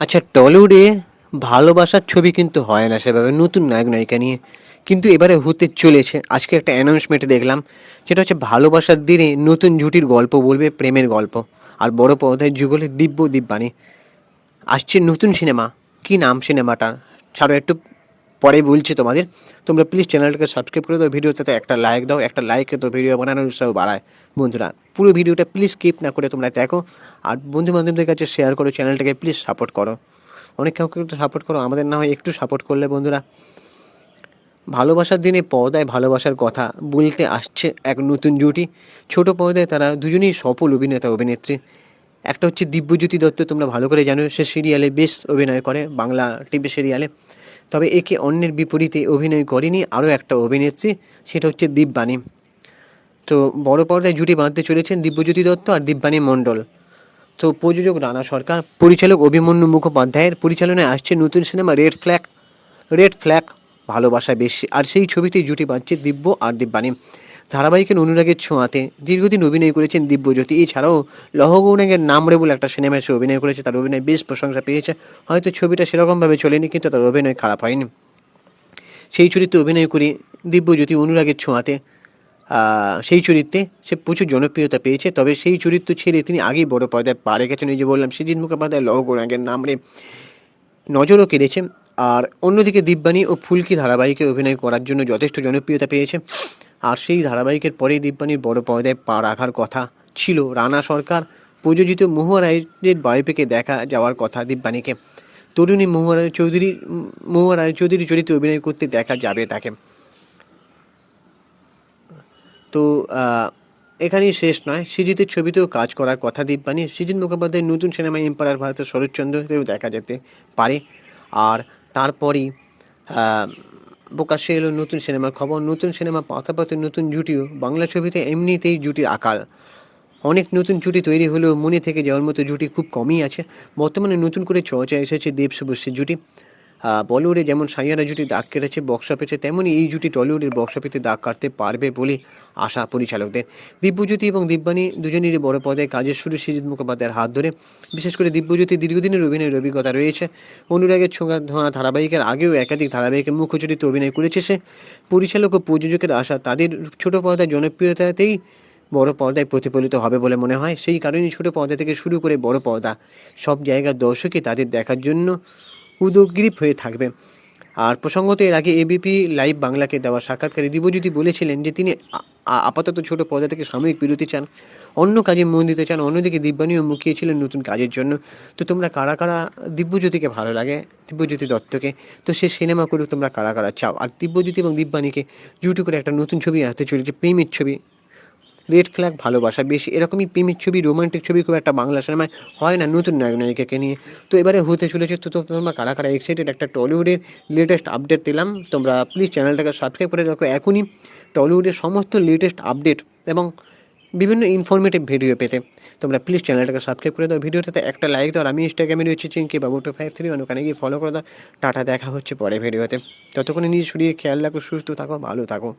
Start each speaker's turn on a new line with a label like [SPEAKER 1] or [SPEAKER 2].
[SPEAKER 1] আচ্ছা টলিউডে ভালোবাসার ছবি কিন্তু হয় না সেভাবে, নতুন নায়ক, নায়িকা নিয়ে। কিন্তু এবারে হতে চলেছে, আজকে একটা অ্যানাউন্সমেন্ট দেখলাম, যেটা হচ্ছে ভালোবাসার দিনে নতুন জুটির গল্প বলবে, প্রেমের গল্প। আর বড় পর্দায় যুগলে দিব্য দিব্যানি। আসছে নতুন সিনেমা, কি নাম সিনেমাটা? ছাড়ো একটু। পরে বলছি তোমাদের, তোমরা প্লিজ চ্যানেলটাকে সাবস্ক্রাইব করে দাও, ভিডিওটাতে একটা লাইক দাও, একটা লাইকে তো ভিডিও বানানোর উৎসাহ বাড়ায়। বন্ধুরা, পুরো ভিডিওটা প্লিজ স্কিপ না করে তোমরা দেখো, আর বন্ধু বান্ধবদের কাছে শেয়ার করো চ্যানেলটাকে প্লিজ সাপোর্ট করো। অনেক কাউকে একটু সাপোর্ট করো, আমাদের না হয় একটু সাপোর্ট করলে বন্ধুরা, ভালোবাসার দিনে পর্দায় ভালোবাসার কথা বলতে আসছে এক নতুন জুটি। ছোট পর্দায় তারা দুজনেই সফল অভিনেতা, অভিনেত্রী। একটা হচ্ছে দিব্যজ্যোতি দত্ত, তোমরা ভালো করে জানো, সে সিরিয়ালে বেশ অভিনয় করে, বাংলা টিভি সিরিয়ালে তবে একে অন্যের বিপরীতে অভিনয় করেনি আরও একটা অভিনেত্রী, সেটা হচ্ছে দীপবাণী তো বড় পর্দায় জুটি বাঁধতে চলেছেন দিব্যজ্যোতি দত্ত আর দীপবাণী মণ্ডল। তো প্রযোজক রানা সরকার, পরিচালক অভিমন্যু মুখোপাধ্যায়ের পরিচালনায় আসছে নতুন cinema red flag red flag ভালোবাসা বেশি, আর সেই ছবিতে জুটি বাঁধছে দিব্য আর দিব্যানী। ধারাবাহিকের অনুরাগের ছোঁয়াতে দীর্ঘদিন অভিনয় করেছেন দিব্যজ্যোতি। এছাড়াও লহগৌরাঙ্গের নামরে বলে একটা সিনেমায় সে অভিনয় করেছে, তার অভিনয় বেশ প্রশংসা পেয়েছে। হয়তো ছবিটা সেরকমভাবে চলেনি, কিন্তু তার অভিনয় খারাপ হয়নি। সেই চরিত্রে অভিনয় করে দিব্যজ্যোতি অনুরাগের ছোঁয়াতে সেই চরিত্রে সে প্রচুর জনপ্রিয়তা পেয়েছে। তবে সেই চরিত্র ছেড়ে তিনি আগেই বড় পর্দায় পা রেখেছেন। এই যে বললাম সৃজিত মুখোপাধ্যায় লহ গোরাঙ্গের নামরে নজরও কেড়েছে। আর অন্যদিকে দিব্যানী ও ফুলকি ধারাবাহিকে অভিনয় করার জন্য যথেষ্ট জনপ্রিয়তা পেয়েছে। আর সেই ধারাবাহিকের পরেই দিব্যানীর বড় পর্দায় পা রাখার কথা ছিল রানা সরকার। প্রযোজিত মহুয়া রায়ের বায়োপিকে দেখা যাওয়ার কথা দিব্যানীকে। তরুণী মহুয়া রায় চৌধুরী রায় চৌধুরী চরিত্রে অভিনয় করতে দেখা যাবে তাকে। তো এখানেই শেষ নয়। সৃজিতের ছবিতেও কাজ করার কথা দীপবাণী সৃজিত মুখোপাধ্যায়ের নতুন সিনেমা এম্পায়ার ভারতের শরৎচন্দ্রতেও দেখা যেতে পারে। আর তারপরেই প্রকাশ্যে এলো নতুন সিনেমার খবর, নতুন সিনেমা পাতাপাতের নতুন জুটিও। বাংলা ছবিতে এমনিতেই জুটির আকাল অনেক নতুন জুটি তৈরি হলেও মনে থেকে যাওয়ার মতো জুটি খুব কমই আছে। বর্তমানে নতুন করে চর্চা এসেছে দেব শুভশ্রী জুটি। বলিউডে যেমন সাইয়ারা জুটি দাগ কেটেছে বক্স অফিসে তেমনই এই জুটি টলিউডের বক্স অফিসে দাগ কাটতে পারবে বলে আশা পরিচালকদের। দিব্যজ্যোতি এবং দিব্যানী দুজনেরই বড় পর্দায় কাজের শুরু সৃজিত মুখোপাধ্যায়ের হাত ধরে। বিশেষ করে দিব্যজ্যোতি দীর্ঘদিনের অভিনয়ের অভিজ্ঞতা রয়েছে। অনুরাগের ছোঁয়া ধোঁয়া ধারাবাহিকের আগেও একাধিক ধারাবাহিকের মুখ্য চরিত্রে অভিনয় করেছে সে। পরিচালক ও প্রযোজকের আশা তাদের ছোট পর্দায় জনপ্রিয়তাতেই বড় পর্দায় প্রতিফলিত হবে বলে মনে হয়। সেই কারণেই ছোট পর্দা থেকে শুরু করে বড় পর্দা সব জায়গার দর্শকই তাদের দেখার জন্য উদগ্রীব হয়ে থাকবে। আর প্রসঙ্গত এর আগে এবিপি লাইভ বাংলাকে দেওয়া সাক্ষাৎকারে দিবজ্যোতি বলেছিলেন যে তিনি আপাতত ছোট পর্দা থেকে সাময়িক বিরতি চান, অন্য কাজে মন দিতে চান, অন্যদিকে দিব্যানীও মুখিয়েছিলেন নতুন কাজের জন্য। তো তোমরা কারা কারা দিব্যজ্যোতিকে ভালো লাগে? দিব্যজ্যোতি দত্তকে। তো সে সিনেমা করে তোমরা কারা কারা চাও? আর দিব্যজ্যোতি এবং দিব্যানীকে জুটি করে একটা নতুন ছবি আসতে চলেছে, প্রেমের ছবি। রেড ফ্ল্যাগ ভালোবাসা। বেশি, এরকমই প্রেমের ছবি রোমান্টিক ছবি খুব একটা বাংলা সিনেমায় হয় না, নতুন নায়ক নায়িকাকে নিয়ে। তো এবারে হতে চলেছে তো তোমরা কারা কারা এক্সাইটেড একটা টলিউডের লেটেস্ট আপডেট দিলাম তোমরা প্লিজ চ্যানেলটাকে সাবস্ক্রাইব করে রাখো এখনই। টলিউডের সমস্ত লেটেস্ট আপডেট এবং বিভিন্ন ইনফরমেটিভ ভিডিও পেতে। তোমরা প্লিজ চ্যানেলটাকে সাবস্ক্রাইব করে দাও ভিডিওটাতে একটা লাইক দাও আর আমি ইনস্টাগ্রামে রয়েছে চিঙ্কি বাবু টু ফাইভ থ্রি ওখানে গিয়ে ফলো করে দাও। টাটা, দেখা হচ্ছে পরে ভিডিওতে ততক্ষণে নিজের শরীরে খেয়াল রাখো, সুস্থ থাকো, ভালো থাকো।